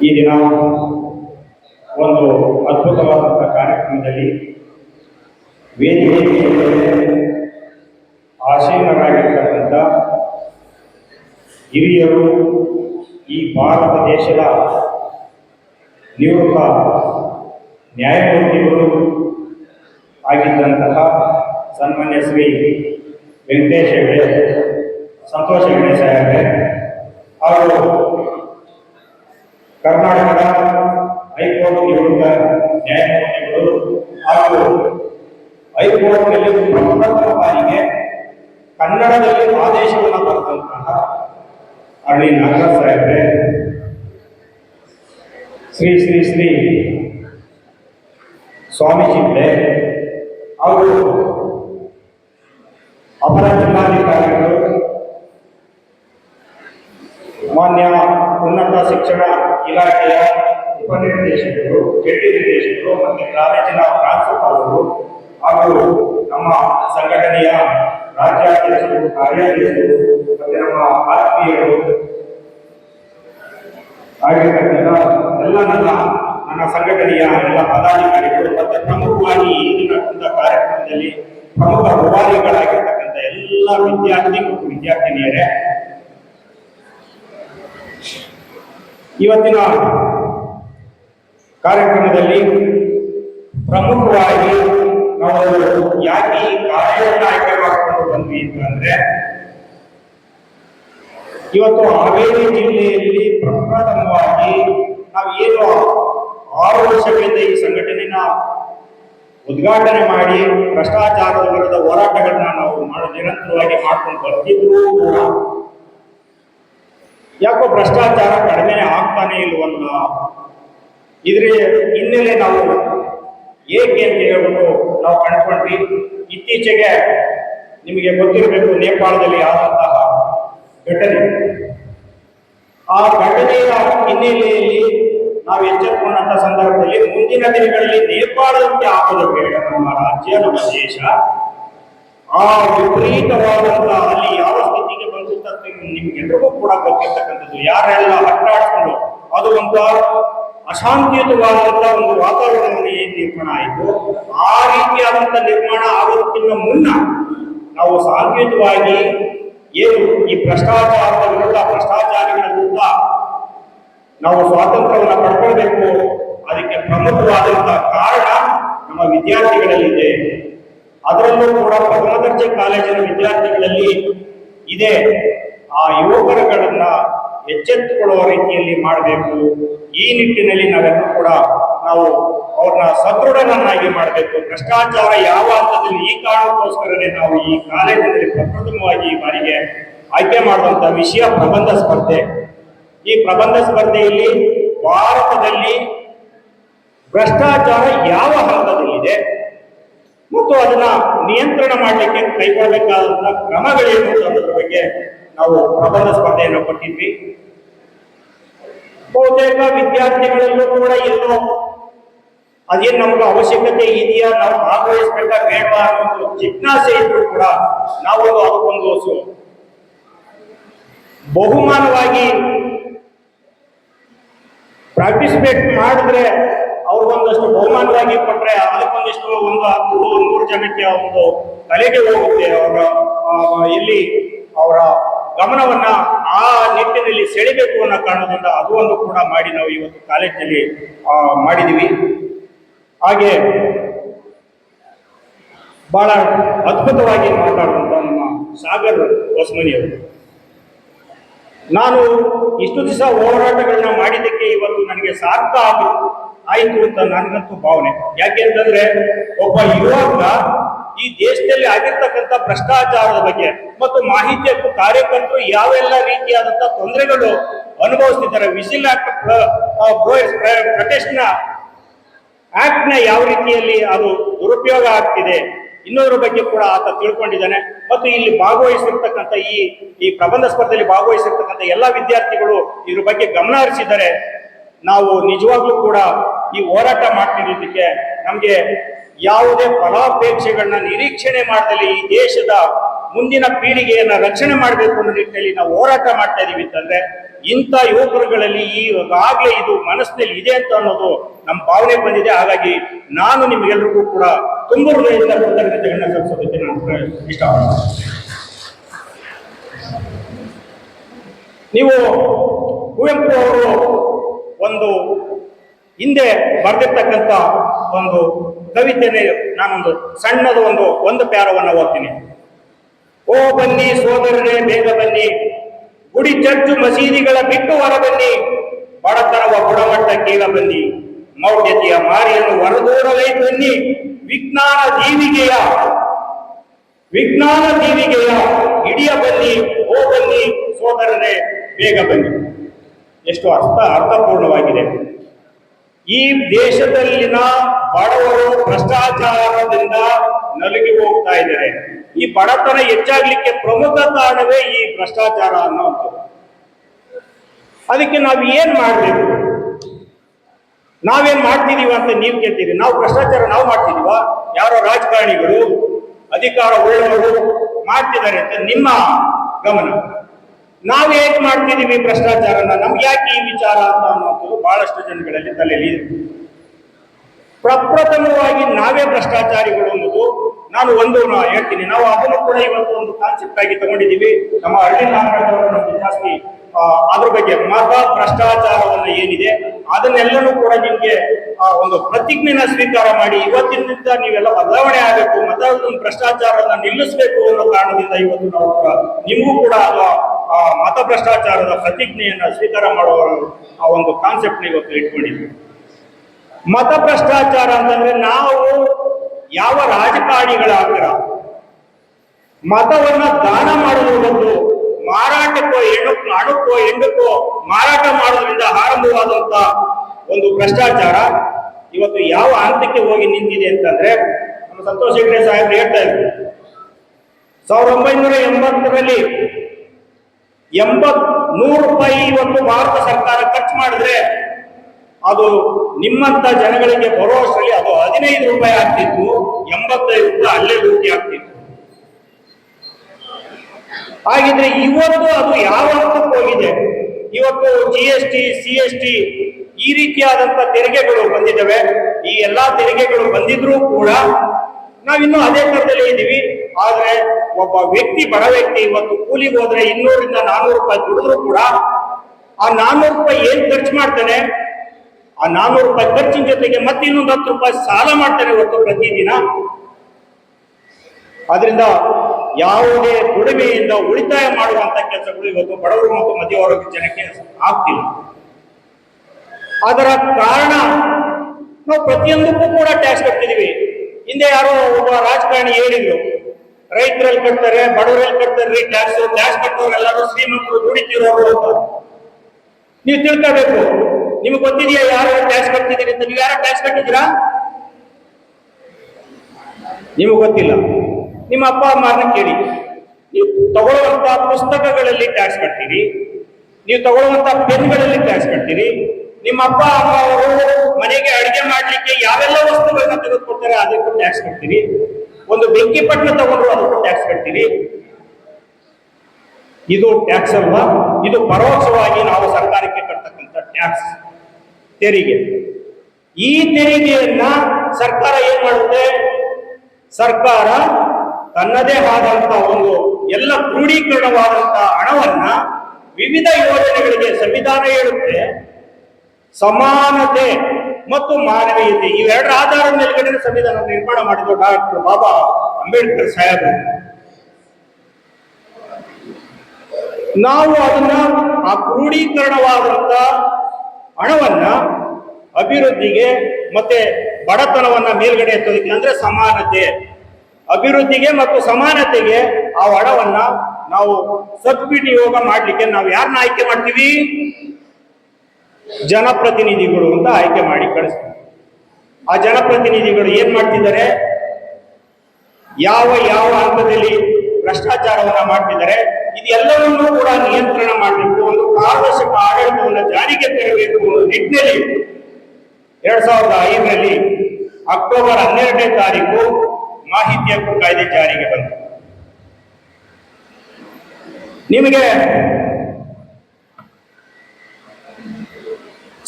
ಈ ದಿನ ಒಂದು ಅದ್ಭುತವಾದಂಥ ಕಾರ್ಯಕ್ರಮದಲ್ಲಿ ವೇದಿಕೆ ಆಸೀನರಾಗಿರ್ತಕ್ಕಂಥ ಹಿರಿಯರು ಈ ಭಾರತ ದೇಶದ ನಿವೃತ್ತ ನ್ಯಾಯಮೂರ್ತಿಗಳು ಆಗಿದ್ದಂತಹ ಸನ್ಮಾನ್ಯ ಶ್ರೀ ವೆಂಕಟೇಶ್ ಹೆಗಡೆ, ಸಂತೋಷ ಹೆಗಡೆ ಸಾಹೇಬ್ರೆ ಅವರು ಕರ್ನಾಟಕದ ಹೈಕೋರ್ಟ್ ನಿವೃತ್ತ ನ್ಯಾಯಮೂರ್ತಿಗಳು ಹಾಗೂ ಹೈಕೋರ್ಟ್ನಲ್ಲಿ ಪ್ರಪ್ರಥಮ ಬಾರಿಗೆ ಕನ್ನಡದಲ್ಲಿ ಆದೇಶವನ್ನು ಬರೆದಂತಹ ಅರಳಿ ನಾಗರಾಜ್ ಸಾಹೇಬ್ರೆ, ಶ್ರೀ ಶ್ರೀ ಶ್ರೀ ಸ್ವಾಮೀಜಿಗಳೇ ಅವರು ಅಪರ ಜಿಲ್ಲಾಧಿಕಾರಿಗಳು ಮಾನ್ಯ ಉನ್ನತ ಶಿಕ್ಷಣ ಇಲಾಖೆಯ ಉಪನಿರ್ದೇಶಕರು ಜಂಟಿ ನಿರ್ದೇಶಕರು ಮತ್ತು ಕಾಲೇಜಿನ ಪ್ರಾಂಶುಪಾಲರು ಹಾಗೂ ನಮ್ಮ ಸಂಘಟನೆಯ ರಾಜ್ಯಾಧ್ಯಕ್ಷರು, ಕಾರ್ಯಾಧ್ಯಕ್ಷರು ಮತ್ತು ನಮ್ಮ ಆತ್ಮೀಯರು ಆಗಿರ್ತಕ್ಕಂಥ ಎಲ್ಲ ನನ್ನ ನನ್ನ ಸಂಘಟನೆಯ ಎಲ್ಲ ಪದಾಧಿಕಾರಿಗಳು ಮತ್ತು ಪ್ರಮುಖವಾಗಿ ಈ ದಿನ ಕುಂದ ಕಾರ್ಯಕ್ರಮದಲ್ಲಿ ಪ್ರಮುಖ ರೂವಾರಿಗಳಾಗಿರ್ತಕ್ಕಂಥ ಎಲ್ಲ ವಿದ್ಯಾರ್ಥಿ ಮತ್ತು ವಿದ್ಯಾರ್ಥಿನಿಯರೇ ಇವತ್ತಿನ ಕಾರ್ಯಕ್ರಮದಲ್ಲಿ ಪ್ರಮುಖವಾಗಿ ನಾವು ಯಾಕೆ ಈ ಕಾರ್ಯವನ್ನು ಆಯ್ಕೆ ಮಾಡಿಕೊಂಡು ಬಂದ್ವಿ ಅಂತಂದ್ರೆ ಇವತ್ತು ಹಾವೇರಿ ಜಿಲ್ಲೆಯಲ್ಲಿ ಪ್ರಪ್ರಥಮವಾಗಿ ನಾವು ಏನು ಆರು ವರ್ಷಗಳಿಂದ ಈ ಸಂಘಟನೆನ ಉದ್ಘಾಟನೆ ಮಾಡಿ ಭ್ರಷ್ಟಾಚಾರದ ವಿರುದ್ಧ ಹೋರಾಟಗಳನ್ನ ನಾವು ಮಾಡ ನಿರಂತರವಾಗಿ ಮಾಡ್ಕೊಂಡು ಬರ್ತಿದ್ರು ಕೂಡ ಯಾಕೋ ಭ್ರಷ್ಟಾಚಾರ ಕಡಿಮೆ ಆಗ್ತಾನೆ ಇಲ್ವಲ್ಲ ಇದ್ರ ಹಿನ್ನೆಲೆ ನಾವು ಏಕೆ ಅಂತ ಹೇಳ್ಬಿಟ್ಟು ನಾವು ಕಂಡುಕೊಂಡ್ವಿ ಇತ್ತೀಚೆಗೆ ನಿಮಗೆ ಗೊತ್ತಿರಬೇಕು, ನೇಪಾಳದಲ್ಲಿ ಆದಂತಹ ಘಟನೆ. ಆ ಘಟನೆಯ ಹಿನ್ನೆಲೆಯಲ್ಲಿ ನಾವು ಎಚ್ಚೆತ್ತುಕೊಂಡಂತ ಸಂದರ್ಭದಲ್ಲಿ ಮುಂದಿನ ದಿನಗಳಲ್ಲಿ ನೇಪಾಳದಂತೆ ಆಗೋದು ಬೇಡ ನಮ್ಮ ರಾಜ್ಯ, ನಮ್ಮ ದೇಶ. ಆ ವಿಪರೀತವಾದಂತಹ ಅಲ್ಲಿ ಯಾವ ನಿಮ್ಗೆಲ್ರಿಗೂ ಕೂಡ ಗೊತ್ತಿರ್ತಕ್ಕಂಥದ್ದು. ಯಾರೆಲ್ಲ ಅಟ್ಟಾಡ್ಕೊಂಡು ಅದು ಒಂದು ಅಶಾಂತಿಯುತವಾದಂತಹ ಒಂದು ವಾತಾವರಣವನ್ನು ಏನ್ ನಿರ್ಮಾಣ ಆಯಿತು. ಆ ರೀತಿಯಾದಂತ ನಿರ್ಮಾಣ ಆಗೋದಕ್ಕಿಂತ ಮುನ್ನ ನಾವು ಸಾಂಕೇತವಾಗಿ ಏನು ಈ ಭ್ರಷ್ಟಾಚಾರದ ವಿರುದ್ಧ ಭ್ರಷ್ಟಾಚಾರಿಗಳ ವಿರುದ್ಧ ನಾವು ಸ್ವಾತಂತ್ರ್ಯವನ್ನು ಪಡ್ಕೊಳ್ಬೇಕು. ಅದಕ್ಕೆ ಪ್ರಮುಖವಾದಂತಹ ಕಾರಣ ನಮ್ಮ ವಿದ್ಯಾರ್ಥಿಗಳಲ್ಲಿದೆ. ಅದರಲ್ಲೂ ಕೂಡ ಪ್ರಥಮ ದರ್ಜೆ ಕಾಲೇಜಿನ ವಿದ್ಯಾರ್ಥಿಗಳಲ್ಲಿ ಇದೆ. ಆ ಯುವಕರುಗಳನ್ನ ಎಚ್ಚೆತ್ತುಕೊಳ್ಳುವ ರೀತಿಯಲ್ಲಿ ಮಾಡಬೇಕು. ಈ ನಿಟ್ಟಿನಲ್ಲಿ ನಾವೆಲ್ಲ ಕೂಡ ನಾವು ಅವ್ರನ್ನ ಸದೃಢನನ್ನಾಗಿ ಮಾಡಬೇಕು. ಭ್ರಷ್ಟಾಚಾರ ಯಾವ ಹಂತದಲ್ಲಿ ಈ ಕಾರಣಕ್ಕೋಸ್ಕರನೇ ನಾವು ಈ ಕಾಲೇಜಿನಲ್ಲಿ ಪ್ರಪ್ರಥಮವಾಗಿ ಈ ಬಾರಿಗೆ ಆಯ್ಕೆ ಮಾಡುವಂತ ವಿಷಯ ಪ್ರಬಂಧ ಸ್ಪರ್ಧೆ. ಈ ಪ್ರಬಂಧ ಸ್ಪರ್ಧೆಯಲ್ಲಿ ಭಾರತದಲ್ಲಿ ಭ್ರಷ್ಟಾಚಾರ ಯಾವ ಹಂತದಲ್ಲಿದೆ? ಮತ್ತು ಅದನ್ನ ನಿಯಂತ್ರಣ ಮಾಡಲಿಕ್ಕೆ ಕೈಗೊಳ್ಳಬೇಕಾದಂತಹ ಕ್ರಮಗಳೇನು ಅನ್ನೋದ್ರ ಬಗ್ಗೆ ನಾವು ಪ್ರಬಂಧ ಸ್ಪರ್ಧೆಯನ್ನು ಕೊಟ್ಟಿದ್ವಿ. ಬಹುತೇಕ ವಿದ್ಯಾರ್ಥಿಗಳಲ್ಲೂ ಕೂಡ ಎಲ್ಲೋ ಅದೇನು ನಮ್ಗೆ ಅವಶ್ಯಕತೆ ಇದೆಯಾ, ನಾವು ಭಾಗವಹಿಸ್ಬೇಕಾ ಬೇಡವಾ ಅನ್ನೋ ಜಿಜ್ಞಾಸೆ ಇದ್ರು ಕೂಡ ನಾವೊಂದು ಅದಕ್ಕೊಂದು ಬಹುಮಾನವಾಗಿ ಪಾರ್ಟಿಸಿಪೇಟ್ ಮಾಡಿದ್ರೆ ಅವ್ರಿಗೊಂದಷ್ಟು ಬಹುಮಾನವಾಗಿ ಕೊಟ್ರೆ ಅದಕ್ಕೊಂದಿಷ್ಟು ಒಂದು ಹತ್ತು ನೂರು ಜನಕ್ಕೆ ಒಂದು ತಲೆಗೆ ಹೋಗುತ್ತೆ ಅವರ ಇಲ್ಲಿ ಅವರ ಗಮನವನ್ನ ಆ ನಿಟ್ಟಿನಲ್ಲಿ ಸೆಳಿಬೇಕು ಅನ್ನೋ ಕಾರಣದಿಂದ ಅದು ಒಂದು ಕೂಡ ಮಾಡಿ ನಾವು ಇವತ್ತು ಕಾಲೇಜಿನಲ್ಲಿ ಮಾಡಿದೀವಿ. ಹಾಗೆ ಬಹಳ ಅದ್ಭುತವಾಗಿ ಮಾತಾಡುವಂತ ನಮ್ಮ ಸಾಗರ್ ಹೊಸಮನಿಯವರು ನಾನು ಇಷ್ಟು ದಿವಸ ಹೋರಾಟಗಳನ್ನ ಮಾಡಿದ್ದಕ್ಕೆ ಇವತ್ತು ನನಗೆ ಸಾರ್ಥ ಆಗಿ ಆಯಿತು ಅಂತ ನನಗಂತೂ ಭಾವನೆ. ಯಾಕೆ ಅಂತಂದ್ರೆ ಒಬ್ಬ ಯುವಕ ಈ ದೇಶದಲ್ಲಿ ಆಗಿರ್ತಕ್ಕಂಥ ಭ್ರಷ್ಟಾಚಾರದ ಬಗ್ಗೆ ಮತ್ತು ಮಾಹಿತಿ ಹಕ್ಕು ಕಾರ್ಯಕರ್ತರು ಯಾವೆಲ್ಲ ರೀತಿಯಾದಂಥ ತೊಂದರೆಗಳು ಅನುಭವಿಸ್ತಿದ್ದಾರೆ ವಿಸಿಲ್ ಆಕ್ಟ್ ಪ್ರೊಟೆಸ್ಟ್ನ ಆಕ್ಟ್ನ ಯಾವ ರೀತಿಯಲ್ಲಿ ಅದು ದುರುಪಯೋಗ ಆಗ್ತಿದೆ ಇನ್ನೊಂದ್ರ ಬಗ್ಗೆ ಕೂಡ ಆತ ತಿಳ್ಕೊಂಡಿದ್ದಾನೆ. ಮತ್ತು ಇಲ್ಲಿ ಭಾಗವಹಿಸಿರ್ತಕ್ಕಂಥ ಈ ಈ ಪ್ರಬಂಧ ಸ್ಪರ್ಧೆಯಲ್ಲಿ ಭಾಗವಹಿಸಿರ್ತಕ್ಕಂಥ ಎಲ್ಲ ವಿದ್ಯಾರ್ಥಿಗಳು ಇದ್ರ ಬಗ್ಗೆ ಗಮನ ಹರಿಸಿದ್ದಾರೆ. ನಾವು ನಿಜವಾಗ್ಲೂ ಕೂಡ ಈ ಹೋರಾಟ ಮಾಡ್ತಿರೋದಕ್ಕೆ ನಮಗೆ ಯಾವುದೇ ಫಲಾಪೇಕ್ಷೆಗಳನ್ನ ನಿರೀಕ್ಷಣೆ ಮಾಡದಲ್ಲಿ ಈ ದೇಶದ ಮುಂದಿನ ಪೀಳಿಗೆಯನ್ನ ರಕ್ಷಣೆ ಮಾಡಬೇಕು ಅನ್ನೋ ನಿಟ್ಟಿನಲ್ಲಿ ನಾವು ಹೋರಾಟ ಮಾಡ್ತಾ ಇದೀವಿ ಅಂತಂದ್ರೆ ಇಂಥ ಯುವಕರುಗಳಲ್ಲಿ ಈಗಾಗಲೇ ಇದು ಮನಸ್ಸಿನಲ್ಲಿ ಇದೆ ಅಂತ ಅನ್ನೋದು ನಮ್ಮ ಭಾವನೆ ಬಂದಿದೆ. ಹಾಗಾಗಿ ನಾನು ನಿಮ್ಗೆಲ್ರಿಗೂ ಕೂಡ ತುಂಬ ಹೃದಯದಿಂದ ಕೃತಜ್ಞತೆಗಳನ್ನ ಸಲ್ಲಿಸೋದಕ್ಕೆ ನಾನು ಇಷ್ಟಪಡ್ತೀನಿ. ನೀವು ಕುವೆಂಪು ಅವರು ಒಂದು ಹಿಂದೆ ಬರೆದಿರ್ತಕ್ಕಂಥ ಒಂದು ಕವಿತೆನೆ ನಾನೊಂದು ಸಣ್ಣದು ಒಂದು ಒಂದು ಪ್ಯಾರವನ್ನು ಓದ್ತೀನಿ. ಓ ಬನ್ನಿ ಸೋದರರೇ, ಬೇಗ ಬನ್ನಿ. ಗುಡಿ ಚರ್ಚು ಮಸೀದಿಗಳ ಬಿಟ್ಟು ಹೊರ ಬನ್ನಿ. ಬಡತನವ ಕೀಳ ಬನ್ನಿ. ಮೌಢ್ಯತೆಯ ಮಾರಿಯನ್ನು ಹೊರದೂರಲೇ ಬನ್ನಿ. ವಿಜ್ಞಾನ ದೀವಿಗೆಯ ವಿಜ್ಞಾನ ದೀವಿಗೆಯ ಹಿಡಿಯ ಬನ್ನಿ. ಓ ಬನ್ನಿ ಸೋದರರೇ, ಬೇಗ ಬನ್ನಿ. ಎಷ್ಟು ಅರ್ಥ ಅರ್ಥಪೂರ್ಣವಾಗಿದೆ. ಈ ದೇಶದಲ್ಲಿನ ಬಡವರು ಭ್ರಷ್ಟಾಚಾರದಿಂದ ನಲುಗಿ ಹೋಗ್ತಾ ಇದ್ದಾರೆ. ಈ ಬಡತನ ಹೆಚ್ಚಾಗ್ಲಿಕ್ಕೆ ಪ್ರಮುಖ ಕಾರಣವೇ ಈ ಭ್ರಷ್ಟಾಚಾರ ಅನ್ನೋ ಅದಕ್ಕೆ ನಾವು ಏನ್ ಮಾಡ್ಬೇಕು? ನಾವೇನ್ ಮಾಡ್ತಿದೀವ ಅಂತ ನೀವು ಕೇಳ್ತೀರಿ. ನಾವು ಭ್ರಷ್ಟಾಚಾರ ನಾವು ಮಾಡ್ತಿದೀವ? ಯಾರೋ ರಾಜಕಾರಣಿಗಳು, ಅಧಿಕಾರ ಉಳ್ಳವರು ಮಾಡ್ತಿದ್ದಾರೆ ಅಂತ ನಿಮ್ಮ ಗಮನ. ನಾವು ಏನ್ ಮಾಡ್ತಿದ್ದೀವಿ ಭ್ರಷ್ಟಾಚಾರನ? ನಮ್ಗೆ ಯಾಕೆ ಈ ವಿಚಾರ ಅಂತ ಅನ್ನೋದು ಬಹಳಷ್ಟು ಜನಗಳಲ್ಲಿ ತಲೆಯಲ್ಲಿ ಪ್ರಪ್ರಥಮವಾಗಿ ನಾವೇ ಭ್ರಷ್ಟಾಚಾರಿಗಳು ಅನ್ನೋದು ನಾನು ಒಂದು ಹೇಳ್ತೀನಿ. ನಾವು ಅದನ್ನು ಕೂಡ ಇವತ್ತು ಒಂದು ಕಾನ್ಸೆಪ್ಟ್ ಆಗಿ ತಗೊಂಡಿದ್ದೀವಿ ನಮ್ಮ ಹಳ್ಳಿ ಮಾತಾಡಿದವರು ನಮ್ಗೆ ಜಾಸ್ತಿ ಅದ್ರ ಬಗ್ಗೆ ಮತ ಭ್ರಷ್ಟಾಚಾರವನ್ನು ಏನಿದೆ, ಅದನ್ನೆಲ್ಲನೂ ಕೂಡ ನಿಮ್ಗೆ ಒಂದು ಪ್ರತಿಜ್ಞೆನ ಸ್ವೀಕಾರ ಮಾಡಿ ಇವತ್ತಿನಿಂದ ನೀವೆಲ್ಲ ಬದಲಾವಣೆ ಆಗಬೇಕು ಮತ ಭ್ರಷ್ಟಾಚಾರವನ್ನು ನಿಲ್ಲಿಸಬೇಕು ಅನ್ನೋ ಕಾರಣದಿಂದ ಇವತ್ತು ನಾವು ನಿಮಗೂ ಕೂಡ ಮತ ಭ್ರಷ್ಟಾಚಾರದ ಪ್ರತಿಜ್ಞೆಯನ್ನ ಸ್ವೀಕಾರ ಮಾಡುವ ಆ ಒಂದು ಕಾನ್ಸೆಪ್ಟ್ ಇವತ್ತು ಇಟ್ಕೊಂಡಿದ್ವಿ ಮತ ಭ್ರಷ್ಟಾಚಾರ ಅಂತಂದ್ರೆ ನಾವು ಯಾವ ರಾಜಕಾರಣಿಗಳಾಗ್ತೀರ ಮತವನ್ನ ದಾನ ಮಾಡುವ ಬದಲು ಮಾರಾಟಕ್ಕೋ ಹೆಣ್ಣು, ಹಣಕ್ಕೋ ಹೆಂಡಕ್ಕೋ ಮಾರಾಟ ಮಾಡೋದ್ರಿಂದ ಆರಂಭವಾದಂತ ಒಂದು ಭ್ರಷ್ಟಾಚಾರ ಇವತ್ತು ಯಾವ ಹಂತಕ್ಕೆ ಹೋಗಿ ನಿಂತಿದೆ ಅಂತಂದ್ರೆ ನಮ್ಮ ಸಂತೋಷ್ ಹೆಗ್ಡೆ ಸಾಹೇಬ್ರು ಹೇಳ್ತಾ ಇದ್ರು. ಸಾವಿರದ ಒಂಬೈನೂರ ಎಂಬತ್ತರಲ್ಲಿ ಎಂಬತ್ ನೂರು ರೂಪಾಯಿ ಇವತ್ತು ಭಾರತ ಸರ್ಕಾರ ಖರ್ಚು ಮಾಡಿದ್ರೆ ಅದು ನಿಮ್ಮಂತ ಜನಗಳಿಗೆ ಬರುವಷ್ಟರಲ್ಲಿ ಅದು ಹದಿನೈದು ರೂಪಾಯಿ ಆಗ್ತಿತ್ತು, ಎಂಬತ್ತೈದು ರೂಪಾಯಿ ಅಲ್ಲೇ ಲೂಟಿ ಆಗ್ತಿತ್ತು. ಹಾಗಿದ್ರೆ ಇವತ್ತು ಅದು ಯಾವ ಹಂತಕ್ಕೆ ಹೋಗಿದೆ? ಇವತ್ತು G S T C S T ಈ ರೀತಿಯಾದಂತ ತೆರಿಗೆಗಳು ಬಂದಿದ್ದಾವೆ. ಈ ಎಲ್ಲಾ ತೆರಿಗೆಗಳು ಬಂದಿದ್ರೂ ಕೂಡ ನಾವಿನ್ನೂ ಅದೇ ತರದಲ್ಲಿ ಇದ್ದೀವಿ. ಆದ್ರೆ ಒಬ್ಬ ವ್ಯಕ್ತಿ, ಬಡ ವ್ಯಕ್ತಿ ಇವತ್ತು ಕೂಲಿಗೆ ಹೋದ್ರೆ ಇನ್ನೂರಿಂದ ನಾನ್ನೂರು ರೂಪಾಯಿ ದುಡಿದ್ರು ಕೂಡ ಆ ನಾನ್ನೂರು ರೂಪಾಯಿ ಏನ್ ಖರ್ಚು ಮಾಡ್ತಾನೆ? ಆ ನಾನ್ನೂರು ರೂಪಾಯಿ ಖರ್ಚಿನ ಜೊತೆಗೆ ಮತ್ತೆ ಇನ್ನೊಂದು ಹತ್ತು ರೂಪಾಯಿ ಸಾಲ ಮಾಡ್ತಾನೆ ಇವತ್ತು ಪ್ರತಿದಿನ. ಅದರಿಂದ ಯಾವುದೇ ದುಡಿಮೆಯಿಂದ ಉಳಿತಾಯ ಮಾಡುವಂತಹ ಕೆಲಸಗಳು ಇವತ್ತು ಬಡವರು ಮತ್ತು ಮಧ್ಯವರ್ಗ ಜನಕ್ಕೆ ಆಗ್ತಿಲ್ಲ. ಅದರ ಕಾರಣ ನಾವು ಪ್ರತಿಯೊಂದಕ್ಕೂ ಕೂಡ ಟ್ಯಾಕ್ಸ್ ಕಟ್ತಿದೀವಿ. ಹಿಂದೆ ಯಾರೋ ಒಬ್ಬ ರಾಜಕಾರಣಿ ಹೇಳಿದ್ರು, ರೈತರಲ್ಲಿ ಕಟ್ತಾರೆ, ಬಡವರಲ್ಲಿ ಕಟ್ತಾರೆ ಟ್ಯಾಕ್ಸ್ ಟ್ಯಾಕ್ಸ್ ಕಟ್ಟೋರೆಲ್ಲರೂ ಶ್ರೀಮಂತರು ದುಡಿತಿರೋರು ಅಂತ. ನೀವು ತಿಳ್ಕೋಬೇಕು. ನಿಮ್ಗೆ ಗೊತ್ತಿದೆಯಾ ಯಾರು ಟ್ಯಾಕ್ಸ್ ಕಟ್ತಿದ್ದೀರಿ ಅಂತ? ನೀವು ಯಾರು ಟ್ಯಾಕ್ಸ್ ಕಟ್ಟಿದ್ದೀರಾ? ನಿಮಗೆ ಗೊತ್ತಿಲ್ಲ. ನಿಮ್ಮ ಅಪ್ಪ ಅಮ್ಮನ ಕೇಳಿ. ನೀವು ತಗೊಳ್ಳುವಂತ ಪುಸ್ತಕಗಳಲ್ಲಿ ಟ್ಯಾಕ್ಸ್ ಕಟ್ತೀರಿ. ನೀವು ತಗೊಳ್ಳುವಂತ ಪೆನ್ಗಳಲ್ಲಿ ಟ್ಯಾಕ್ಸ್ ಕಟ್ತೀರಿ. ನಿಮ್ಮ ಅಪ್ಪ, ಅಮ್ಮ ಅವರು ಮನೆಗೆ ಅಡಿಗೆ ಮಾಡ್ಲಿಕ್ಕೆ ಯಾವೆಲ್ಲ ವಸ್ತುಗಳನ್ನ ತೆಗೆದುಕೊಡ್ತಾರೆ ಅದಕ್ಕೂ ಟ್ಯಾಕ್ಸ್ ಕಟ್ತೀರಿ. ಒಂದು ಬೆಂಕಿ ಪಟ್ಟಣ ತಗೊಂಡ್ರು ಅದಕ್ಕೂ ಟ್ಯಾಕ್ಸ್ ಕಟ್ತೀರಿ. ಇದು ಟ್ಯಾಕ್ಸ್ ಅಲ್ಲ ಇದು ಪರೋಕ್ಷವಾಗಿ ನಾವು ಸರ್ಕಾರಕ್ಕೆ ಕಟ್ಟತಕ್ಕಂಥ ಟ್ಯಾಕ್ಸ್ ತೆರಿಗೆ. ಈ ತೆರಿಗೆಯನ್ನ ಸರ್ಕಾರ ಏನ್ ಮಾಡುತ್ತೆ? ಸರ್ಕಾರ ತನ್ನದೇ ಆದಂತ ಒಂದು ಎಲ್ಲ ಕ್ರೋಢೀಕರಣವಾದಂತ ಹಣವನ್ನ ವಿವಿಧ ಯೋಜನೆಗಳಿಗೆ ಸಂವಿಧಾನ ಹೇಳುತ್ತೆ. ಸಮಾನತೆ ಮತ್ತು ಮಾನವೀಯತೆ ಇವೆರಡರ ಆಧಾರದ ಮೇಲ್ಗಡೆ ಸಂವಿಧಾನ ನಿರ್ಮಾಣ ಮಾಡಿದ್ರು ಡಾಕ್ಟರ್ ಬಾಬಾ ಅಂಬೇಡ್ಕರ್ ಸಾಹೇಬ್. ನಾವು ಅದನ್ನ ಆ ಕ್ರೋಢೀಕರಣವಾದಂತ ಹಣವನ್ನ ಅಭಿವೃದ್ಧಿಗೆ ಮತ್ತೆ ಬಡತನವನ್ನ ಮೇಲ್ಗಡೆ ಎತ್ತೋದಕ್ಕೆ ಅಂದ್ರೆ ಸಮಾನತೆ. ಅಭಿವೃದ್ಧಿಗೆ ಮತ್ತು ಸಮಾನತೆಗೆ ಆ ಹಣವನ್ನ ನಾವು ಸದ್ವಿನಿಯೋಗ ಮಾಡಲಿಕ್ಕೆ ನಾವು ಯಾರನ್ನ ಆಯ್ಕೆ ಮಾಡ್ತೀವಿ? ಜನಪ್ರತಿನಿಧಿಗಳು ಅಂತ ಆಯ್ಕೆ ಮಾಡಿ ಕಳಿಸ್ತೀವಿ ಆ ಜನಪ್ರತಿನಿಧಿಗಳು ಏನ್ ಮಾಡ್ತಿದ್ದಾರೆ? ಯಾವ ಯಾವ ಹಂತದಲ್ಲಿ ಭ್ರಷ್ಟಾಚಾರವನ್ನ ಮಾಡ್ತಿದ್ದಾರೆ? ಇದೆಲ್ಲವನ್ನೂ ಕೂಡ ನಿಯಂತ್ರಣ ಮಾಡಬೇಕು. ಒಂದು ಪಾರದರ್ಶಕ ಆಡಳಿತವನ್ನು ಜಾರಿಗೆ ತರಬೇಕು ಅನ್ನೋ ನಿಟ್ಟಿನಲ್ಲಿ ಎರಡ್ ಸಾವಿರದ ಐದರಲ್ಲಿ ಅಕ್ಟೋಬರ್ ಹನ್ನೆರಡನೇ ತಾರೀಕು ಮಾಹಿತಿ ಹಕ್ಕು ಕಾಯ್ದೆ ಜಾರಿಗೆ ಬಂತು.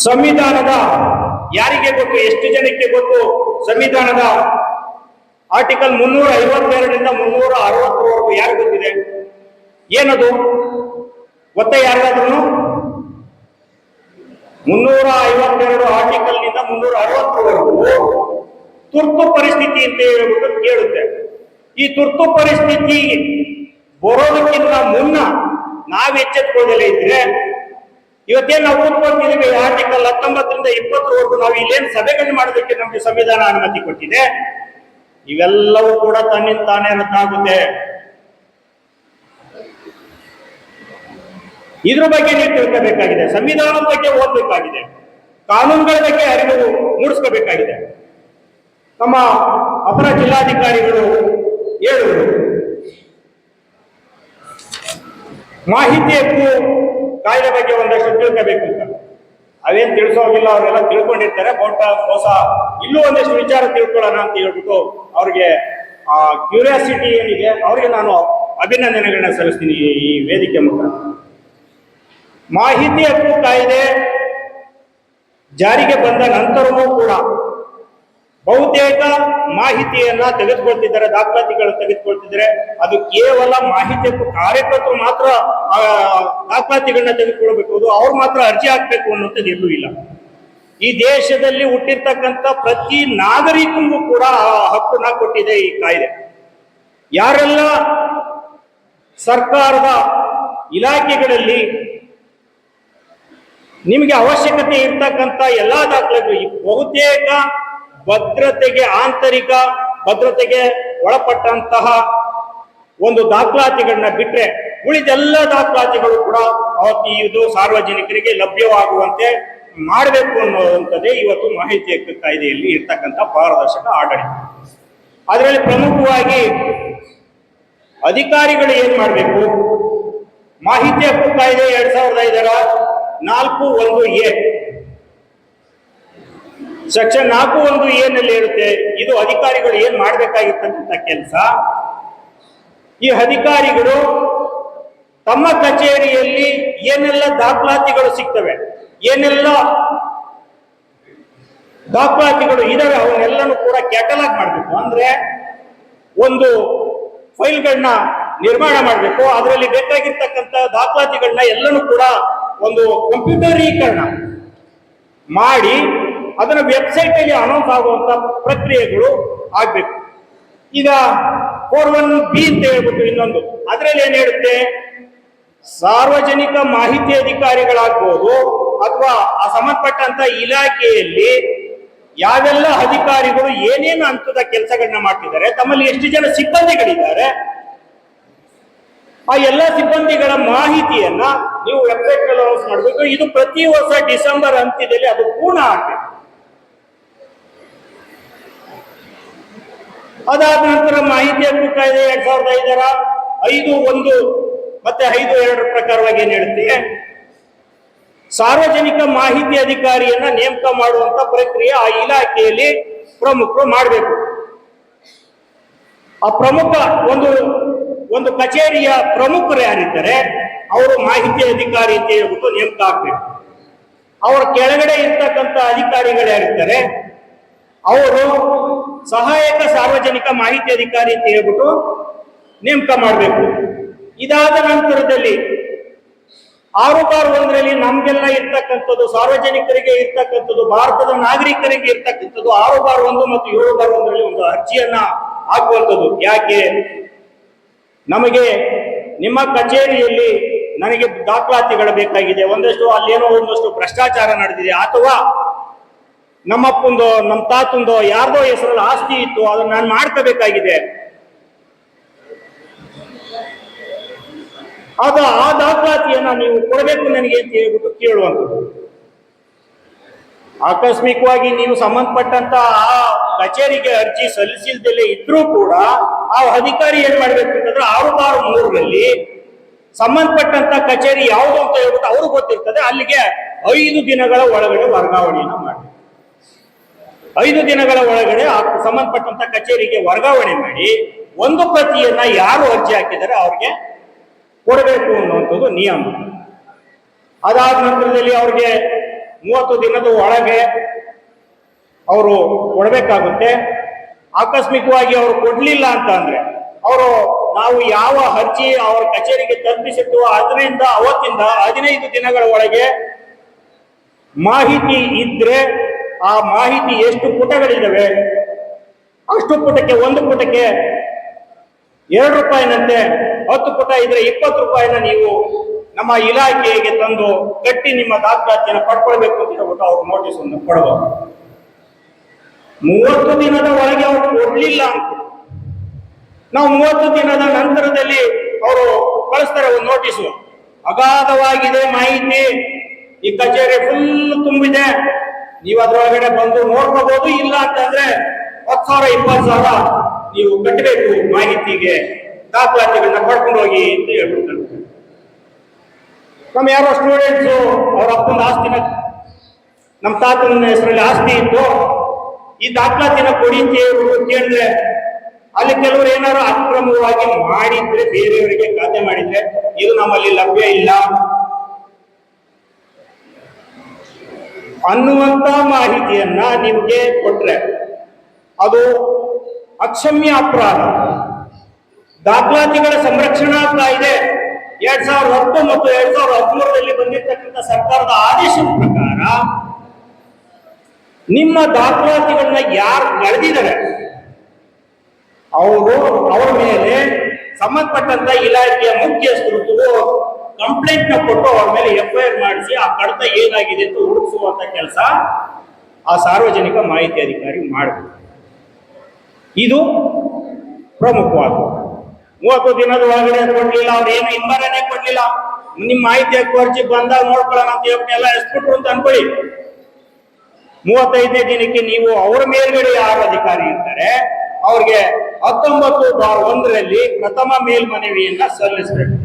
ಸಂವಿಧಾನದ ಯಾರಿಗೆ ಗೊತ್ತು, ಎಷ್ಟು ಜನಕ್ಕೆ ಗೊತ್ತು? ಸಂವಿಧಾನದ ಆರ್ಟಿಕಲ್ ಮುನ್ನೂರ ಐವತ್ತೆರಡರಿಂದ ಮುನ್ನೂರ ಅರವತ್ತರವರೆಗೂ ಯಾರು ಗೊತ್ತಿದೆ? ಏನದು? ಗೊತ್ತ ಯಾರಿಗಾದ್ರೂ ಮುನ್ನೂರ ಐವತ್ತೆರಡು ಆರ್ಟಿಕಲ್ನಿಂದ ಮುನ್ನೂರ ಅರವತ್ತರವರೆಗೂ ತುರ್ತು ಪರಿಸ್ಥಿತಿ ಅಂತ ಹೇಳ್ಬಿಟ್ಟು ಕೇಳುತ್ತೆ. ಈ ತುರ್ತು ಪರಿಸ್ಥಿತಿ ಬರೋದಕ್ಕಿಂತ ಮುನ್ನ ನಾವು ಎಚ್ಚೆತ್ಕೊಳ್ಳದೆ ಇದ್ರೆ, ಇವತ್ತೇನು ನಾವು ಕೂತ್ಕೊಳ್ತಿದೀವಿ ಆರ್ಟಿಕಲ್ ಹತ್ತೊಂಬತ್ತರಿಂದ ಇಪ್ಪತ್ತರವರೆಗೂ ನಾವು ಇಲ್ಲೇನು ಸಭೆಗಳನ್ನ ಮಾಡೋದಕ್ಕೆ ನಮಗೆ ಸಂವಿಧಾನ ಅನುಮತಿ ಕೊಟ್ಟಿದೆ. ಇವೆಲ್ಲವೂ ಕೂಡ ತನ್ನಿಂದ ತಾನೇ ರದ್ದಾಗುತ್ತೆ. ಇದ್ರ ಬಗ್ಗೆ ನೀವು ತಿಳ್ಕೋಬೇಕಾಗಿದೆ. ಸಂವಿಧಾನದ ಬಗ್ಗೆ ಓದಬೇಕಾಗಿದೆ. ಕಾನೂನುಗಳ ಬಗ್ಗೆ ಅರಿವು ಮೂಡಿಸ್ಕೋಬೇಕಾಗಿದೆ. ನಮ್ಮ ಅಪರ ಜಿಲ್ಲಾಧಿಕಾರಿಗಳು ಹೇಳಿದರು. ಮಾಹಿತಿ ಹಕ್ಕು ಕಾಯ್ದೆ ಬಗ್ಗೆ ಒಂದಷ್ಟು ತಿಳ್ಕೋಬೇಕು ಅಂತ. ಅವೇನ್ ತಿಳಿಸೋಗಿಲ್ಲ, ಅವರೆಲ್ಲ ತಿಳ್ಕೊಂಡಿರ್ತಾರೆ. ಬೋಟ ಹೊಸ ಇಲ್ಲೂ ಒಂದಷ್ಟು ವಿಚಾರ ತಿಳ್ಕೊಳ್ಳೋಣ ಅಂತ ಹೇಳ್ಬಿಟ್ಟು ಅವ್ರಿಗೆ, ಆ ಕ್ಯೂರಿಯಾಸಿಟಿ ಏನಿದೆ, ಅವ್ರಿಗೆ ನಾನು ಅಭಿನಂದನೆಗಳನ್ನ ಸಲ್ಲಿಸ್ತೀನಿ ಈ- ಈ ವೇದಿಕೆ ಮುಖ ಮಾಹಿತಿ ಹಕ್ಕು ಕಾಯ್ದೆ ಜಾರಿಗೆ ಬಂದ ನಂತರವೂ ಕೂಡ ಬಹುತೇಕ ಮಾಹಿತಿಯನ್ನ ತೆಗೆದುಕೊಳ್ತಿದ್ದಾರೆ ದಾಖಲಾತಿಗಳು ತೆಗೆದುಕೊಳ್ತಿದ್ದಾರೆ. ಅದು ಕೇವಲ ಮಾಹಿತಿ ಕಾರ್ಯಕರ್ತರು ಮಾತ್ರ ದಾಖಲಾತಿಗಳನ್ನ ತೆಗೆದುಕೊಳ್ಬೇಕು ಅವ್ರು ಮಾತ್ರ ಅರ್ಜಿ ಹಾಕ್ಬೇಕು ಅನ್ನುವಂಥದ್ದು ಎಲ್ಲೂ ಇಲ್ಲ. ಈ ದೇಶದಲ್ಲಿ ಹುಟ್ಟಿರ್ತಕ್ಕಂಥ ಪ್ರತಿ ನಾಗರಿಕನಿಗೂ ಕೂಡ ಹಕ್ಕನ್ನ ಕೊಟ್ಟಿದೆ ಈ ಕಾಯ್ದೆ. ಯಾರೆಲ್ಲ ಸರ್ಕಾರದ ಇಲಾಖೆಗಳಲ್ಲಿ ನಿಮಗೆ ಅವಶ್ಯಕತೆ ಇರ್ತಕ್ಕಂಥ ಎಲ್ಲಾ ದಾಖಲೆಗಳು ಬಹುತೇಕ ಭದ್ರತೆಗೆ ಆಂತರಿಕ, ಭದ್ರತೆಗೆ ಒಳಪಟ್ಟಂತಹ ಒಂದು ದಾಖಲಾತಿಗಳನ್ನ ಬಿಟ್ರೆ ಉಳಿದೆಲ್ಲ ದಾಖಲಾತಿಗಳು ಕೂಡ ಅವತ್ತು ಇದು ಸಾರ್ವಜನಿಕರಿಗೆ ಲಭ್ಯವಾಗುವಂತೆ ಮಾಡಬೇಕು ಅನ್ನುವಂಥದ್ದೇ ಇವತ್ತು ಮಾಹಿತಿ ಹಕ್ಕು ಕಾಯ್ದೆಯಲ್ಲಿ ಇರ್ತಕ್ಕಂಥ ಪಾರದರ್ಶಕ ಆಡಳಿತ. ಅದರಲ್ಲಿ ಪ್ರಮುಖವಾಗಿ ಅಧಿಕಾರಿಗಳು ಏನ್ ಮಾಡಬೇಕು? ಮಾಹಿತಿ ಹಕ್ಕು ಕಾಯ್ದೆ ಎರಡ್ ಸಾವಿರದ ಐದರ ನಾಲ್ಕು ಒಂದು ಎ. ಸೆಕ್ಷನ್ ನಾಲ್ಕು ಒಂದು ಏನಲ್ಲಿ ಇರುತ್ತೆ ಇದು ಅಧಿಕಾರಿಗಳು ಏನ್ ಮಾಡಬೇಕಾಗಿರ್ತಕ್ಕಂಥ ಕೆಲಸ? ಈ ಅಧಿಕಾರಿಗಳು ತಮ್ಮ ಕಚೇರಿಯಲ್ಲಿ ಏನೆಲ್ಲ ದಾಖಲಾತಿಗಳು ಸಿಗ್ತವೆ, ಏನೆಲ್ಲ ದಾಖಲಾತಿಗಳು ಇದಾವೆ, ಅವನ್ನೆಲ್ಲನೂ ಕೂಡ ಕ್ಯಾಟಲಾಗ್ ಮಾಡಬೇಕು. ಅಂದ್ರೆ ಒಂದು ಫೈಲ್ಗಳನ್ನ ನಿರ್ಮಾಣ ಮಾಡಬೇಕು, ಅದರಲ್ಲಿ ಬೇಕಾಗಿರ್ತಕ್ಕಂಥ ದಾಖಲಾತಿಗಳನ್ನ ಎಲ್ಲನೂ ಕೂಡ ಒಂದು ಕಂಪ್ಯೂಟರೀಕರಣ ಮಾಡಿ ಅದನ್ನ ವೆಬ್ಸೈಟ್ ಅಲ್ಲಿ ಅನೌನ್ಸ್ ಆಗುವಂತ ಪ್ರಕ್ರಿಯೆಗಳು ಆಗ್ಬೇಕು. ಈಗ ಫೋರ್ ಒನ್ ಬಿ ಅಂತ ಹೇಳ್ಬಿಟ್ಟು ಇನ್ನೊಂದು. ಅದರಲ್ಲಿ ಏನ್ ಹೇಳುತ್ತೆ? ಸಾರ್ವಜನಿಕ ಮಾಹಿತಿ ಅಧಿಕಾರಿಗಳಾಗ್ಬೋದು ಅಥವಾ ಆ ಸಂಬಂಧಪಟ್ಟಂತ ಇಲಾಖೆಯಲ್ಲಿ ಯಾವೆಲ್ಲ ಅಧಿಕಾರಿಗಳು ಏನೇನು ಹಂತದ ಕೆಲಸಗಳನ್ನ ಮಾಡ್ತಿದ್ದಾರೆ, ತಮ್ಮಲ್ಲಿ ಎಷ್ಟು ಜನ ಸಿಬ್ಬಂದಿಗಳಿದ್ದಾರೆ, ಆ ಎಲ್ಲ ಸಿಬ್ಬಂದಿಗಳ ಮಾಹಿತಿಯನ್ನ ನೀವು ವೆಬ್ಸೈಟ್ ಅನೌನ್ಸ್ ಮಾಡಬೇಕು. ಇದು ಪ್ರತಿ ವರ್ಷ ಡಿಸೆಂಬರ್ ಅಂತ್ಯದಲ್ಲಿ ಅದು ಪೂರ್ಣ ಆಗ್ಬೇಕು. ಅದಾದ ನಂತರ ಮಾಹಿತಿ ಹಕ್ಕು ಕಾಯ್ದೆ ಎರಡ್ ಸಾವಿರದ ಐದರ ಐದು ಒಂದು ಮತ್ತೆ ಐದು ಎರಡರ ಪ್ರಕಾರವಾಗಿ ಏನ್ ಹೇಳುತ್ತೆ? ಸಾರ್ವಜನಿಕ ಮಾಹಿತಿ ಅಧಿಕಾರಿಯನ್ನ ನೇಮಕ ಮಾಡುವಂತ ಪ್ರಕ್ರಿಯೆ ಆ ಇಲಾಖೆಯಲ್ಲಿ ಪ್ರಮುಖರು ಮಾಡಬೇಕು. ಆ ಪ್ರಮುಖ ಒಂದು ಒಂದು ಕಚೇರಿಯ ಪ್ರಮುಖರು ಯಾರಿದ್ದಾರೆ? ಅವರು ಮಾಹಿತಿ ಅಧಿಕಾರಿ ಅಂತ ಹೇಳ್ಬಿಟ್ಟು ನೇಮಕ ಆಗ್ಬೇಕು. ಅವರ ಕೆಳಗಡೆ ಇರ್ತಕ್ಕಂಥ ಅಧಿಕಾರಿಗಳು ಯಾರಿದ್ದಾರೆ? ಅವರು ಸಹಾಯಕ ಸಾರ್ವಜನಿಕ ಮಾಹಿತಿ ಅಧಿಕಾರಿ ಅಂತ ಹೇಳ್ಬಿಟ್ಟು ನೇಮಕ ಮಾಡಬೇಕು. ಇದಾದ ನಂತರದಲ್ಲಿ ಆರು ಬಾರ್ ಒಂದರಲ್ಲಿ ನಮ್ಗೆಲ್ಲ ಇರ್ತಕ್ಕಂಥದ್ದು, ಸಾರ್ವಜನಿಕರಿಗೆ ಇರ್ತಕ್ಕಂಥದ್ದು, ಭಾರತದ ನಾಗರಿಕರಿಗೆ ಇರ್ತಕ್ಕಂಥದ್ದು ಆರು ಬಾರ್ ಒಂದು ಮತ್ತು ಏಳು ಬಾರ್ ಒಂದರಲ್ಲಿ ಒಂದು ಅರ್ಜಿಯನ್ನ ಹಾಕುವಂಥದ್ದು. ಯಾಕೆ? ನಮಗೆ ನಿಮ್ಮ ಕಚೇರಿಯಲ್ಲಿ ನನಗೆ ದಾಖಲಾತಿಗಳು ಬೇಕಾಗಿದೆ. ಒಂದಷ್ಟು ಅಲ್ಲೇನೋ ಒಂದಷ್ಟು ಭ್ರಷ್ಟಾಚಾರ ನಡೆದಿದೆ. ಅಥವಾ ನಮ್ಮಪ್ಪಂದೋ ನಮ್ಮ ತಾತಂದೋ, ಯಾರ್ದೋ ಹೆಸರಲ್ಲಿ ಆಸ್ತಿ ಇತ್ತು, ಅದನ್ನ ನಾನು ಮಾಡ್ಕೋಬೇಕಾಗಿದೆ. ಆಗ ಆ ದಾಖಲಾತಿಯನ್ನ ನೀವು ಕೊಡಬೇಕು ನನಗೆ ಅಂತ ಹೇಳ್ಬಿಟ್ಟು ಕೇಳುವಂಥದ್ದು. ಆಕಸ್ಮಿಕವಾಗಿ ನೀವು ಸಂಬಂಧಪಟ್ಟಂತ ಆ ಕಚೇರಿಗೆ ಅರ್ಜಿ ಸಲ್ಲಿಸಿಲ್ದಲೇ ಇದ್ರೂ ಕೂಡ ಆ ಅಧಿಕಾರಿ ಏನ್ ಮಾಡ್ಬೇಕು ಅಂತಂದ್ರೆ ಆರು ಬಾರು ಮೂರರಲ್ಲಿ ಸಂಬಂಧಪಟ್ಟಂತ ಕಚೇರಿ ಯಾವುದು ಅಂತ ಹೇಳ್ಬಿಟ್ಟು ಅವ್ರಿಗೆ ಗೊತ್ತಿರ್ತದೆ, ಅಲ್ಲಿಗೆ ಐದು ದಿನಗಳ ಒಳಗಡೆ ವರ್ಗಾವಣೆಯನ್ನ ಮಾಡಿ ಐದು ದಿನಗಳ ಒಳಗಡೆ ಆ ಸಂಬಂಧಪಟ್ಟಂತ ಕಚೇರಿಗೆ ವರ್ಗಾವಣೆ ಮಾಡಿ ಒಂದು ಪ್ರತಿಯನ್ನ ಯಾರು ಅರ್ಜಿ ಹಾಕಿದರೆ ಅವ್ರಿಗೆ ಕೊಡಬೇಕು ಅನ್ನುವಂಥದ್ದು ನಿಯಮ. ಅದಾದ ನಂತರದಲ್ಲಿ ಅವ್ರಿಗೆ ಮೂವತ್ತು ದಿನದ ಒಳಗೆ ಅವರು ಕೊಡಬೇಕಾಗುತ್ತೆ. ಆಕಸ್ಮಿಕವಾಗಿ ಅವರು ಕೊಡಲಿಲ್ಲ ಅಂತ ಅಂದ್ರೆ ಅವರು ನಾವು ಯಾವ ಅರ್ಜಿ ಅವರ ಕಚೇರಿಗೆ ತಲುಪಿಸಿತ್ತು ಅದರಿಂದ ಅವತ್ತಿಂದ ಹದಿನೈದು ದಿನಗಳ ಒಳಗೆ ಮಾಹಿತಿ ಇದ್ರೆ ಆ ಮಾಹಿತಿ ಎಷ್ಟು ಪುಟಗಳಿದ್ದಾವೆ? ಅಷ್ಟು ಪುಟಕ್ಕೆ, ಒಂದು ಪುಟಕ್ಕೆ ಎರಡು ರೂಪಾಯಿನಂತೆ, ಹತ್ತು ಪುಟ ಇದ್ರೆ ಇಪ್ಪತ್ತು ರೂಪಾಯಿನ ನೀವು ನಮ್ಮ ಇಲಾಖೆಗೆ ತಂದು ಕಟ್ಟಿ ನಿಮ್ಮ ದಾಖಲಾತಿಯನ್ನು ಪಡ್ಕೊಳ್ಬೇಕು ಅಂತ ಹೇಳ್ಬಿಟ್ಟು ಅವ್ರು ನೋಟಿಸ್ ಅನ್ನು ಕೊಡಬಹುದು ಮೂವತ್ತು ದಿನದ ಒಳಗೆ ಅವ್ರು ಕೊಡ್ಲಿಲ್ಲ ಅಂತ ನಾವು ಮೂವತ್ತು ದಿನದ ನಂತರದಲ್ಲಿ ಅವರು ಕಳಿಸ್ತಾರೆ ಒಂದು ನೋಟಿಸು. ಅಗಾಧವಾಗಿದೆ ಮಾಹಿತಿ. ಈ ಕಚೇರಿ ಫುಲ್ ತುಂಬಿದೆ. ನೀವು ಅದ್ರೊಳಗಡೆ ಬಂದು ನೋಡ್ಕೋಬಹುದು ಇಲ್ಲ ಅಂತಂದ್ರೆ ಹತ್ತು ಸಾವಿರ, ಇಪ್ಪತ್ತು ಸಾವಿರ ನೀವು ಕಟ್ಟಬೇಕು ಮಾಹಿತಿಗೆ ದಾಖಲಾತಿಗಳನ್ನ ಪಡ್ಕೊಂಡು ಹೋಗಿ ಅಂತ ಹೇಳ್ಬಿಡ್ತಾರೆ. ನಮ್ಮ ಯಾರೋ ಸ್ಟೂಡೆಂಟ್ಸು ಅವ್ರ ಅಪ್ಪನ ಆಸ್ತಿನ, ನಮ್ಮ ತಾತನ ಹೆಸರಲ್ಲಿ ಆಸ್ತಿ ಇತ್ತು. ಈ ದಾಖಲಾತಿನ ಕೊಡಿ ಹೇಳ್ಬಿಟ್ಟು ಕೇಳಿದ್ರೆ ಅಲ್ಲಿ ಕೆಲವರು ಏನಾರು ಅಕ್ರಮವಾಗಿ ಮಾಡಿದ್ರೆ ಬೇರೆಯವರಿಗೆ ಖಾತೆ ಮಾಡಿದ್ರೆ ಇದು ನಮ್ಮಲ್ಲಿ ಲಭ್ಯ ಇಲ್ಲ. ಅನ್ನುವಂತ ಮಾಹಿತಿಯನ್ನ ನಿಮಗೆ ಕೊಟ್ರೆ ಅದು ಅಕ್ಷಮ್ಯ ಅಪರಾಧ. ದಾಖಲಾತಿಗಳ ಸಂರಕ್ಷಣಾ ಕಾಯ್ದೆ ಎರಡ್ ಸಾವಿರದ ಹತ್ತು ಮತ್ತು ಎರಡ್ ಸಾವಿರದ ಹದಿಮೂರರಲ್ಲಿ ಬಂದಿರತಕ್ಕಂಥ ಸರ್ಕಾರದ ಆದೇಶದ ಪ್ರಕಾರ ನಿಮ್ಮ ದಾಖಲಾತಿಗಳನ್ನ ಯಾರು ನಡೆದಿದ್ದಾರೆ, ಅವರು ಅವರ ಮೇಲೆ ಸಂಬಂಧಪಟ್ಟಂತ ಇಲಾಖೆಯ ಮುಖ್ಯಸ್ಥರು ಕಂಪ್ಲೇಂಟ್ನ ಕೊಟ್ಟು ಅವ್ರ ಮೇಲೆ ಎಫ್ ಐ ಆರ್ ಮಾಡಿಸಿ ಆ ಕಡತ ಏನಾಗಿದೆ ಅಂತ ಹುಡುಕಿಸುವಂತ ಕೆಲಸ ಆ ಸಾರ್ವಜನಿಕ ಮಾಹಿತಿ ಅಧಿಕಾರಿ ಮಾಡಬೇಕು. ಇದು ಪ್ರಮುಖವಾದ ಮೂವತ್ತು ದಿನದ ಒಳಗಡೆ ಕೊಡ್ಲಿಲ್ಲ, ಅವ್ರು ಏನು ಹಿಂಬರನೇ ಕೊಡ್ಲಿಲ್ಲ. ನಿಮ್ ಮಾಹಿತಿ ಅರ್ಜಿ ಬಂದಾಗ ನೋಡ್ಕೊಳ್ಳೋಣ ಅಂತ ಎಲ್ಲ ಎಸ್ಬಿಟ್ರು ಅಂತ ಅನ್ಕೊಳ್ಳಿ. ಮೂವತ್ತೈದನೇ ದಿನಕ್ಕೆ ನೀವು ಅವರ ಮೇಲ್ಗಡೆ ಯಾರು ಅಧಿಕಾರಿ ಇರ್ತಾರೆ, ಅವ್ರಿಗೆ ಹತ್ತೊಂಬತ್ತು ಬಾರ್ ಒಂದರಲ್ಲಿ ಪ್ರಥಮ ಮೇಲ್ಮನವಿಯನ್ನ ಸಲ್ಲಿಸಬೇಕು.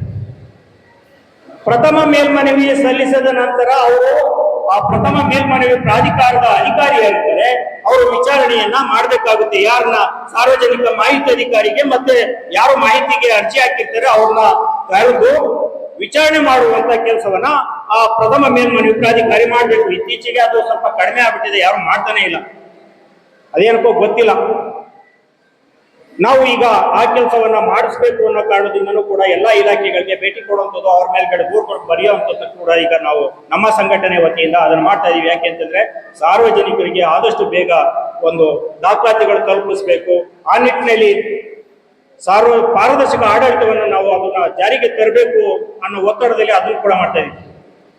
ಪ್ರಥಮ ಮೇಲ್ಮನವಿ ಸಲ್ಲಿಸಿದ ನಂತರ ಅವರು ಆ ಪ್ರಥಮ ಮೇಲ್ಮನವಿ ಪ್ರಾಧಿಕಾರದ ಅಧಿಕಾರಿಯಾಗಿದ್ದರೆ ಅವರು ವಿಚಾರಣೆಯನ್ನ ಮಾಡಬೇಕಾಗುತ್ತೆ. ಯಾರನ್ನ ಸಾರ್ವಜನಿಕ ಮಾಹಿತಿ ಅಧಿಕಾರಿಗೆ ಮತ್ತೆ ಯಾರು ಮಾಹಿತಿಗೆ ಅರ್ಜಿ ಹಾಕಿರ್ತಾರೆ ಅವ್ರನ್ನ ಕರೆದು ವಿಚಾರಣೆ ಮಾಡುವಂತ ಕೆಲಸವನ್ನ ಆ ಪ್ರಥಮ ಮೇಲ್ಮನವಿ ಪ್ರಾಧಿಕಾರಿ ಮಾಡಬೇಕು. ಇತ್ತೀಚೆಗೆ ಅದು ಸ್ವಲ್ಪ ಕಡಿಮೆ ಆಗ್ಬಿಟ್ಟಿದೆ. ಯಾರು ಮಾಡ್ತಾನೆ ಇಲ್ಲ. ಅದೇನಕ್ಕೋ ಗೊತ್ತಿಲ್ಲ. ನಾವು ಈಗ ಆ ಕೆಲಸವನ್ನ ಮಾಡಿಸ್ಬೇಕು ಅನ್ನೋ ಕಾರಣದಿಂದನೂ ಕೂಡ ಎಲ್ಲಾ ಇಲಾಖೆಗಳಿಗೆ ಭೇಟಿ ಕೊಡುವಂಥದ್ದು ಅವ್ರ ಮೇಲ್ಗಡೆ ದೂರು ಬರೆಯುವಂಥದ್ದು ಕೂಡ ಈಗ ನಾವು ನಮ್ಮ ಸಂಘಟನೆ ವತಿಯಿಂದ ಅದನ್ನ ಮಾಡ್ತಾ ಇದೀವಿ. ಯಾಕೆ ಅಂತಂದ್ರೆ ಸಾರ್ವಜನಿಕರಿಗೆ ಆದಷ್ಟು ಬೇಗ ಒಂದು ದಾಖಲಾತಿಗಳು ತಲುಪಿಸ್ಬೇಕು. ಆ ನಿಟ್ಟಿನಲ್ಲಿ ಸಾರ್ವ ಪಾರದರ್ಶಕ ಆಡಳಿತವನ್ನು ನಾವು ಅದನ್ನ ಜಾರಿಗೆ ತರಬೇಕು ಅನ್ನೋ ಒತ್ತಡದಲ್ಲಿ ಅದನ್ನು ಕೂಡ ಮಾಡ್ತಾ ಇದೀವಿ.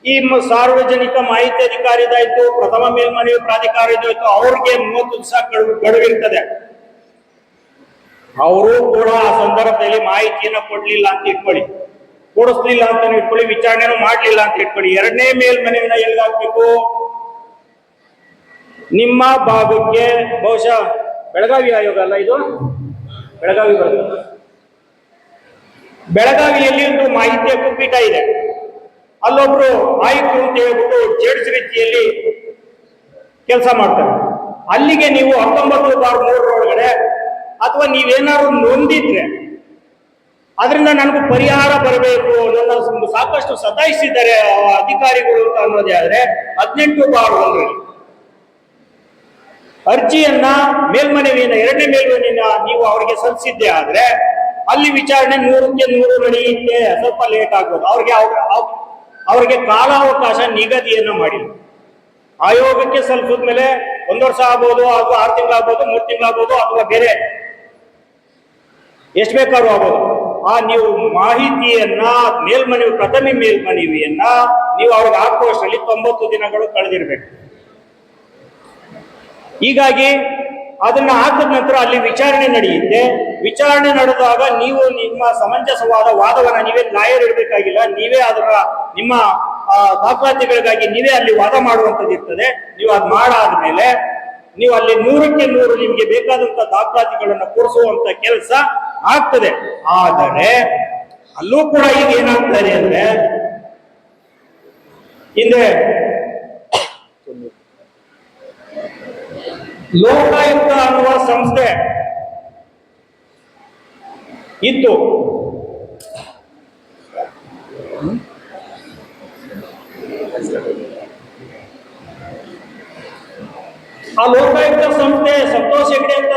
ಈ ಸಾರ್ವಜನಿಕ ಮಾಹಿತಿ ಅಧಿಕಾರಿದಾಯ್ತು ಪ್ರಥಮ ಮೇಲ್ಮನವಿ ಪ್ರಾಧಿಕಾರದಾಯ್ತು ಅವ್ರಿಗೆ ಮೂವತ್ತು ದಿವಸ ಗಡುವು ಗಡುವಿರ್ತದೆ. ಅವರು ಕೂಡ ಆ ಸಂದರ್ಭದಲ್ಲಿ ಮಾಹಿತಿಯನ್ನು ಕೊಡ್ಲಿಲ್ಲ ಅಂತ ಇಟ್ಕೊಳ್ಳಿ. ಕೊಡಿಸ್ಲಿಲ್ಲ ಅಂತ ಇಟ್ಕೊಳ್ಳಿ, ವಿಚಾರಣೆನೂ ಮಾಡ್ಲಿಲ್ಲ ಅಂತ ಇಟ್ಕೊಳ್ಳಿ. ಎರಡನೇ ಮೇಲ್ಮನವಿನ ಎಲ್ಲಿಗಾಕ್ಬೇಕು? ನಿಮ್ಮ ಭಾಗಕ್ಕೆ ಬಹುಶಃ ಬೆಳಗಾವಿ ಆಯೋಗ ಅಲ್ಲ ಇದು? ಬೆಳಗಾವಿ ಬರ್ತದೆ ಬೆಳಗಾವಿಯಲ್ಲಿ ಒಂದು ಮಾಹಿತಿಯ ಕುಪ್ಪೀಟ ಇದೆ. ಅಲ್ಲೊಬ್ರು ಆಯುಕ್ತರು ಅಂತ ಹೇಳ್ಬಿಟ್ಟು ಜೇಡ್ಸ್ ರೀತಿಯಲ್ಲಿ ಕೆಲಸ ಮಾಡ್ತಾರೆ. ಅಲ್ಲಿಗೆ ನೀವು ಹತ್ತೊಂಬತ್ತು ಬಾರ್ ಮೂರರೊಳಗಡೆ ಅಥವಾ ನೀವೇನಾದ್ರು ನೊಂದಿದ್ರೆ ಅದರಿಂದ ನನಗೂ ಪರಿಹಾರ ಬರಬೇಕು ನನ್ನ ಸಾಕಷ್ಟು ಸತಾಯಿಸಿದ್ದಾರೆ ಅಧಿಕಾರಿಗಳು ಅಂತ ಅನ್ನೋದೇ ಆದ್ರೆ ಹದಿನೆಂಟು ಬಾರ್ ಒಂದರಲ್ಲಿ ಅರ್ಜಿಯನ್ನ ಮೇಲ್ಮನವಿಯನ್ನ ಎರಡನೇ ಮೇಲ್ಮನೆಯನ್ನ ನೀವು ಅವರಿಗೆ ಸಲ್ಲಿಸಿದ್ದೆ ಆದ್ರೆ ಅಲ್ಲಿ ವಿಚಾರಣೆ ನೂರಕ್ಕೆ ನೂರು ನಡೆಯುತ್ತೆ ಸ್ವಲ್ಪ ಲೇಟ್ ಆಗ್ಬೋದು. ಅವ್ರಿಗೆ ಅವ್ರ- ಅವ್ರಿಗೆ ಕಾಲಾವಕಾಶ ನಿಗದಿಯನ್ನು ಮಾಡಿ ಆಯೋಗಕ್ಕೆ ಸಲ್ಲಿಸಿದ ಮೇಲೆ ಒಂದು ವರ್ಷ ಆಗ್ಬೋದು ಅಥವಾ ಆರು ತಿಂಗಳಾಗ್ಬೋದು ಮೂರು ತಿಂಗಳಾಗ್ಬೋದು ಅಥವಾ ಬೇರೆ ಎಷ್ಟು ಬೇಕಾದ್ರೂ ಆಗ್ಬೋದು. ಆ, ನೀವು ಮಾಹಿತಿಯನ್ನ ಮೇಲ್ಮನವಿ ಪ್ರಥಮ ಮೇಲ್ಮನವಿಯನ್ನ ನೀವು ಅವ್ರಿಗೆ ಹಾಕುವಷ್ಟರಲ್ಲಿ ತೊಂಬತ್ತು ದಿನಗಳು ಕಳೆದಿರ್ಬೇಕು. ಹೀಗಾಗಿ ಅದನ್ನ ಹಾಕಿದ ನಂತರ ಅಲ್ಲಿ ವಿಚಾರಣೆ ನಡೆಯುತ್ತೆ. ವಿಚಾರಣೆ ನಡೆದಾಗ ನೀವು ನಿಮ್ಮ ಸಮಂಜಸವಾದ ವಾದವನ್ನ ನೀವೇ ಲಾಯರ್ ಇರಬೇಕಾಗಿಲ್ಲ ನೀವೇ ಅದರ ನಿಮ್ಮ ದಾಖಲಾತಿಗಳಿಗಾಗಿ ನೀವೇ ಅಲ್ಲಿ ವಾದ ಮಾಡುವಂಥದ್ದು ಇರ್ತದೆ. ನೀವು ಅದು ಮಾಡಾದ್ಮೇಲೆ ನೀವು ಅಲ್ಲಿ ನೂರಕ್ಕೆ ನೂರು ನಿಮ್ಗೆ ಬೇಕಾದಂತ ದಾಖಲಾತಿಗಳನ್ನ ಕೊಡಿಸುವಂತ ಕೆಲಸ ಆಗ್ತದೆ. ಆದರೆ ಅಲ್ಲೂ ಕೂಡ ಈಗ ಏನಾಗ್ತಾರೆ ಅಂದ್ರೆ, ಹಿಂದೆ ಲೋಕಾಯುಕ್ತ ಅನ್ನುವ ಸಂಸ್ಥೆ ಇತ್ತು. ಆ ಲೋಕಾಯುಕ್ತ ಸಂಸ್ಥೆ ಸಂತೋಷ್ ಹೆಗ್ಡೆ ಅಂತ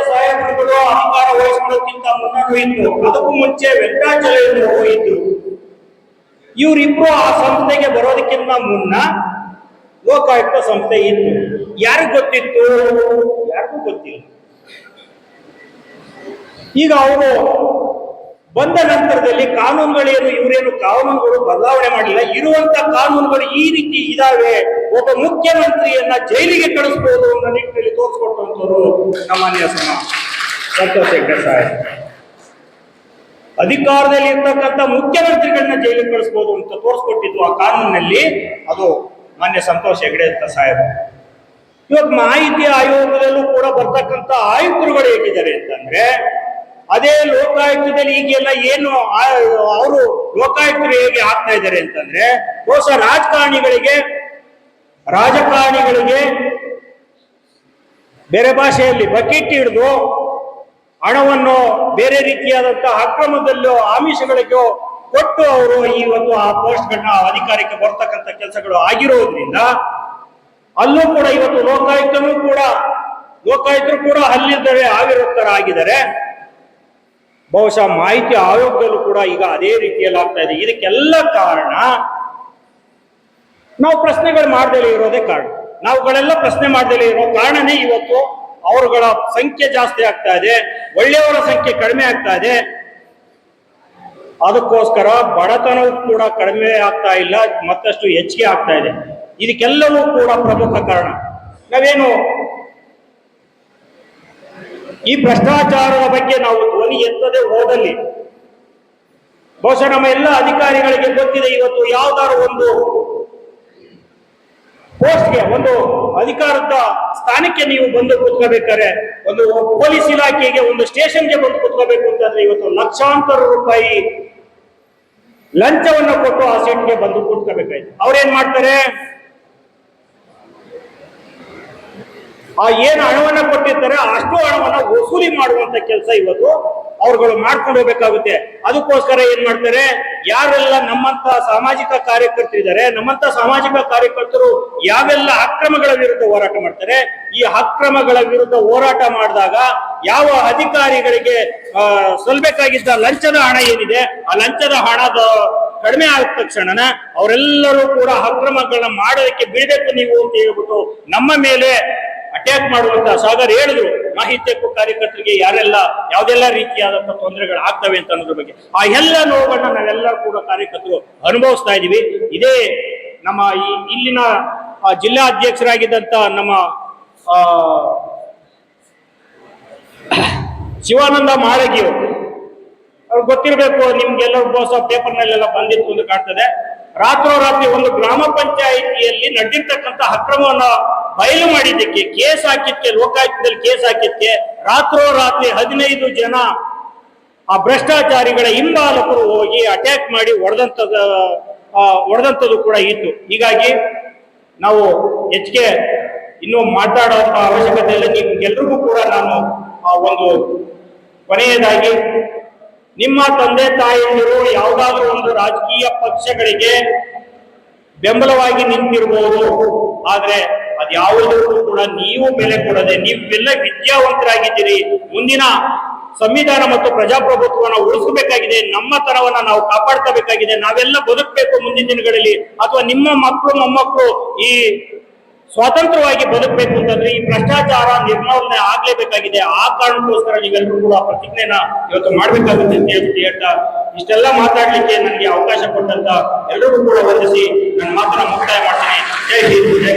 ಸಾಹೇಬರುಗಳು ಅಹಂಕಾರ ವಹಿಸ್ಕೊಳ್ಳೋಕ್ಕಿಂತ ಮುನ್ನಡೆ ಇತ್ತು ಅದಕ್ಕೂ ಮುಂಚೆ ವೆಂಕಟಾಚಲಯ್ಯನವರು ಹೋಯಿತು ಇವರಿಬ್ರು ಆ ಸಂಸ್ಥೆಗೆ ಬರೋದಕ್ಕಿಂತ ಮುನ್ನ ಲೋಕಾಯುಕ್ತ ಸಂಸ್ಥೆ ಇತ್ತು. ಯಾರಿಗೂ ಗೊತ್ತಿತ್ತು? ಯಾರಿಗೂ ಗೊತ್ತಿಲ್ಲ. ಈಗ ಅವರು ಬಂದ ನಂತರದಲ್ಲಿ ಕಾನೂನುಗಳೇನು, ಇವರೇನು ಕಾನೂನುಗಳು ಬದಲಾವಣೆ ಮಾಡಿಲ್ಲ. ಇರುವಂತ ಕಾನೂನುಗಳು ಈ ರೀತಿ ಇದಾವೆ. ಒಬ್ಬ ಮುಖ್ಯಮಂತ್ರಿಯನ್ನ ಜೈಲಿಗೆ ಕಳಿಸಬಹುದು ಅನ್ನೋ ನಿಟ್ಟಿನಲ್ಲಿ ತೋರಿಸ್ಕೊಟ್ಟಂತವರು ನಮ್ಮ ಸಮ ಸಂತೋಷ್ ಹೆಗ್ಡೆ ಸಾಹೇಬ್ ಅಧಿಕಾರದಲ್ಲಿ ಇರ್ತಕ್ಕಂಥ ಮುಖ್ಯಮಂತ್ರಿಗಳನ್ನ ಜೈಲಿಗೆ ಕಳಿಸ್ಬೋದು ಅಂತ ತೋರಿಸ್ಕೊಟ್ಟಿದ್ದು ಆ ಕಾನೂನಿನಲ್ಲಿ, ಅದು ಮಾನ್ಯ ಸಂತೋಷ್ ಹೆಗ್ಡೆ ಅಂತ ಸಾಹೇಬ್. ಇವತ್ತು ಮಾಹಿತಿ ಆಯೋಗದಲ್ಲೂ ಕೂಡ ಬರ್ತಕ್ಕಂಥ ಆಯುಕ್ತರುಗಳು ಹೇಗಿದ್ದಾರೆ ಅಂತಂದ್ರೆ, ಅದೇ ಲೋಕಾಯುಕ್ತದಲ್ಲಿ ಈಗೆಲ್ಲ ಏನು ಅವರು ಲೋಕಾಯುಕ್ತರು ಹೇಗೆ ಆಗ್ತಾ ಇದ್ದಾರೆ ಅಂತಂದ್ರೆ, ಹೊಸ ರಾಜಕಾರಣಿಗಳಿಗೆ ರಾಜಕಾರಣಿಗಳಿಗೆ ಬೇರೆ ಭಾಷೆಯಲ್ಲಿ ಬಕೆಟ್ ಹಿಡಿದು ಹಣವನ್ನು ಬೇರೆ ರೀತಿಯಾದಂತಹ ಅಕ್ರಮದಲ್ಲೋ ಆಮಿಷಗಳಿಗೋ ಕೊಟ್ಟು ಅವರು ಈ ಒಂದು ಆ ಪೋಸ್ಟ್ಗಳನ್ನ ಅಧಿಕಾರಕ್ಕೆ ಬರ್ತಕ್ಕಂಥ ಕೆಲಸಗಳು ಆಗಿರೋದ್ರಿಂದ ಅಲ್ಲೂ ಕೂಡ ಇವತ್ತು ಲೋಕಾಯುಕ್ತನೂ ಕೂಡ, ಲೋಕಾಯುಕ್ತರು ಕೂಡ ಅಲ್ಲಿದ್ದರೆ ಆಗಿದ್ದಾರೆ ಬಹುಶಃ ಮಾಹಿತಿ ಆಯೋಗದಲ್ಲೂ ಕೂಡ ಈಗ ಅದೇ ರೀತಿಯಲ್ಲಿ ಆಗ್ತಾ ಇದೆ. ಇದಕ್ಕೆಲ್ಲ ಕಾರಣ ನಾವು ಪ್ರಶ್ನೆಗಳು ಮಾಡದೇ ಇರೋದೇ ಕಾರಣ. ನಾವುಗಳೆಲ್ಲ ಪ್ರಶ್ನೆ ಮಾಡದೇ ಇರೋ ಕಾರಣನೇ ಇವತ್ತು ಅವರುಗಳ ಸಂಖ್ಯೆ ಜಾಸ್ತಿ ಆಗ್ತಾ ಇದೆ, ಒಳ್ಳೆಯವರ ಸಂಖ್ಯೆ ಕಡಿಮೆ ಆಗ್ತಾ ಇದೆ. ಅದಕ್ಕೋಸ್ಕರ ಬಡತನವು ಕೂಡ ಕಡಿಮೆ ಆಗ್ತಾ ಇಲ್ಲ, ಮತ್ತಷ್ಟು ಹೆಚ್ಚಿಗೆ ಆಗ್ತಾ ಇದೆ. ಇದಕ್ಕೆಲ್ಲವೂ ಕೂಡ ಪ್ರಮುಖ ಕಾರಣ. ನಾವೇನು ಈ ಭ್ರಷ್ಟಾಚಾರದ ಬಗ್ಗೆ ನಾವು ಧ್ವನಿ ಎತ್ತದೆ ಹೋದಲ್ಲಿ, ಬಹುಶಃ ನಮ್ಮ ಎಲ್ಲ ಅಧಿಕಾರಿಗಳಿಗೆ ಗೊತ್ತಿದೆ, ಇವತ್ತು ಯಾವ್ದಾದ್ರು ಒಂದು ಪೋಸ್ಟ್ಗೆ ಒಂದು ಅಧಿಕಾರದ ಸ್ಥಾನಕ್ಕೆ ನೀವು ಬಂದು ಕೂತ್ಕೋಬೇಕಾದ್ರೆ ಒಂದು ಪೊಲೀಸ್ ಇಲಾಖೆಗೆ ಒಂದು ಸ್ಟೇಷನ್ಗೆ ಬಂದು ಕೂತ್ಕೋಬೇಕು ಅಂತಂದ್ರೆ ಇವತ್ತು ಲಕ್ಷಾಂತರ ರೂಪಾಯಿ ಲಂಚವನ್ನು ಕೊಟ್ಟು ಆ ಸೀಟ್ಗೆ ಬಂದು ಕೂತ್ಕೋಬೇಕಾಯ್ತು. ಅವ್ರೇನ್ ಮಾಡ್ತಾರೆ? ಆ ಏನು ಹಣವನ್ನ ಕೊಟ್ಟಿರ್ತಾರೆ ಅಷ್ಟು ಹಣವನ್ನ ವಸೂಲಿ ಮಾಡುವಂತ ಕೆಲಸ ಇವತ್ತು ಅವ್ರುಗಳು ಮಾಡ್ಕೊಂಡು ಹೋಗ್ಬೇಕಾಗುತ್ತೆ. ಅದಕ್ಕೋಸ್ಕರ ಏನ್ ಮಾಡ್ತಾರೆ? ಯಾರೆಲ್ಲ ನಮ್ಮಂತ ಸಾಮಾಜಿಕ ಕಾರ್ಯಕರ್ತರಿದ್ದಾರೆ, ನಮ್ಮಂತ ಸಾಮಾಜಿಕ ಕಾರ್ಯಕರ್ತರು ಯಾವೆಲ್ಲ ಅಕ್ರಮಗಳ ವಿರುದ್ಧ ಹೋರಾಟ ಮಾಡ್ತಾರೆ, ಈ ಅಕ್ರಮಗಳ ವಿರುದ್ಧ ಹೋರಾಟ ಮಾಡಿದಾಗ ಯಾವ ಅಧಿಕಾರಿಗಳಿಗೆ ಸಲ್ಬೇಕಾಗಿದ್ದ ಲಂಚದ ಹಣ ಏನಿದೆ, ಆ ಲಂಚದ ಹಣದ ಕಡಿಮೆ ಆದ ತಕ್ಷಣನ ಅವರೆಲ್ಲರೂ ಕೂಡ ಅಕ್ರಮಗಳನ್ನ ಮಾಡೋದಕ್ಕೆ ಬಿಡಬೇಕು ನೀವು ಅಂತ ಹೇಳ್ಬಿಟ್ಟು ನಮ್ಮ ಮೇಲೆ ಅಟ್ಯಾಕ್ ಮಾಡುವಂತ ಸಾಗರ್ ಹೇಳಿದ್ರು, ಮಾಹಿತಿ ಹಕ್ಕು ಕಾರ್ಯಕರ್ತರಿಗೆ ಯಾರೆಲ್ಲ ಯಾವ್ದೆಲ್ಲ ರೀತಿಯಾದಂತಹ ತೊಂದರೆಗಳು ಆಗ್ತವೆ ಅಂತ ಅನ್ನೋದ್ರ ಬಗ್ಗೆ. ಆ ಎಲ್ಲ ನೋವನ್ನ ನಾವೆಲ್ಲ ಕೂಡ ಕಾರ್ಯಕರ್ತರು ಅನುಭವಿಸ್ತಾ ಇದೀವಿ. ಇದೇ ನಮ್ಮ ಈ ಇಲ್ಲಿನ ಜಿಲ್ಲಾ ಅಧ್ಯಕ್ಷರಾಗಿದ್ದಂತ ನಮ್ಮ ಶಿವಾನಂದ ಮಾಳಗಿಯವರು ಅವ್ರು. ಅವ್ರಿಗೆ ಗೊತ್ತಿರಬೇಕು ನಿಮ್ಗೆಲ್ಲರೂ ಬಹುಶಃ ಪೇಪರ್ನಲ್ಲೆಲ್ಲ ಬಂದಿತ್ತು ಅಂತ ಕಾಣ್ತದೆ. ರಾತ್ರೋರಾತ್ರಿ ಒಂದು ಗ್ರಾಮ ಪಂಚಾಯಿತಿಯಲ್ಲಿ ನಡೆದಿರ್ತಕ್ಕಂಥ ಅಕ್ರಮವನ್ನು ಬಯಲು ಮಾಡಿದ್ದಕ್ಕೆ, ಕೇಸ್ ಹಾಕಿದ್ಕೆ ಲೋಕಾಯುಕ್ತದಲ್ಲಿ ಕೇಸ್ ಹಾಕಿದ್ಕೆ ರಾತ್ರೋರಾತ್ರಿ ಹದಿನೈದು ಜನ ಆ ಭ್ರಷ್ಟಾಚಾರಿಗಳ ಹಿಂಬಾಲಕರು ಹೋಗಿ ಅಟ್ಯಾಕ್ ಮಾಡಿ ಹೊಡೆದಂಥದ ಹೊಡೆದಂಥದ್ದು ಕೂಡ ಇತ್ತು. ಹೀಗಾಗಿ ನಾವು ಹೆಚ್ಚಿಗೆ ಇನ್ನೂ ಮಾತಾಡೋ ಅವಶ್ಯಕತೆ ಇಲ್ಲ. ನಿಮ್ಗೆಲ್ರಿಗೂ ಕೂಡ ನಾನು ಒಂದು ಕೊನೆಯದಾಗಿ ನಿಮ್ಮ ತಂದೆ ತಾಯಿಯಂದಿರು ಯಾವುದಾದ್ರೂ ಒಂದು ರಾಜಕೀಯ ಪಕ್ಷಗಳಿಗೆ ಬೆಂಬಲವಾಗಿ ನಿಂತಿರಬಹುದು ಆದ್ರೆ ಅದ್ಯಾವುದಕ್ಕೂ ಕೂಡ ನೀವು ಬೆಲೆ ಕೊಡದೆ, ನೀವೆಲ್ಲ ವಿದ್ಯಾವಂತರಾಗಿದ್ದೀರಿ. ಮುಂದಿನ ಸಂವಿಧಾನ ಮತ್ತು ಪ್ರಜಾಪ್ರಭುತ್ವನ ಉಳಿಸಬೇಕಾಗಿದೆ. ನಮ್ಮ ತನವನ್ನ ನಾವು ಕಾಪಾಡ್ಕೋಬೇಕಾಗಿದೆ. ನಾವೆಲ್ಲ ಬದುಕಬೇಕು ಮುಂದಿನ ದಿನಗಳಲ್ಲಿ. ಅಥವಾ ನಿಮ್ಮ ಮಕ್ಕಳು, ಮೊಮ್ಮಕ್ಕಳು ಈ ಸ್ವತಂತ್ರವಾಗಿ ಬದುಕಬೇಕು ಅಂತಂದ್ರೆ ಈ ಭ್ರಷ್ಟಾಚಾರ ನಿರ್ಮೂಲನೆ ಆಗ್ಲೇಬೇಕಾಗಿದೆ. ಆ ಕಾರಣಕ್ಕೋಸ್ಕರ ನೀವೆಲ್ಲರೂ ಕೂಡ ಪ್ರತಿಜ್ಞೆನ ಇವತ್ತು ಮಾಡ್ಬೇಕಾಗುತ್ತೆ ಅಂತ ಹೇಳ್ಬಿಟ್ಟು ಹೇಳ್ತಾ, ಇಷ್ಟೆಲ್ಲ ಮಾತಾಡ್ಲಿಕ್ಕೆ ನನಗೆ ಅವಕಾಶ ಕೊಟ್ಟಂತ ಎಲ್ಲರಿಗೂ ಕೂಡ ವಂದಿಸಿ ನನ್ನ ಮಾತನ್ನ ಮುಕ್ತಾಯ ಮಾಡ್ತೀನಿ. ಜೈ ಹಿಂದ್, ಜೈ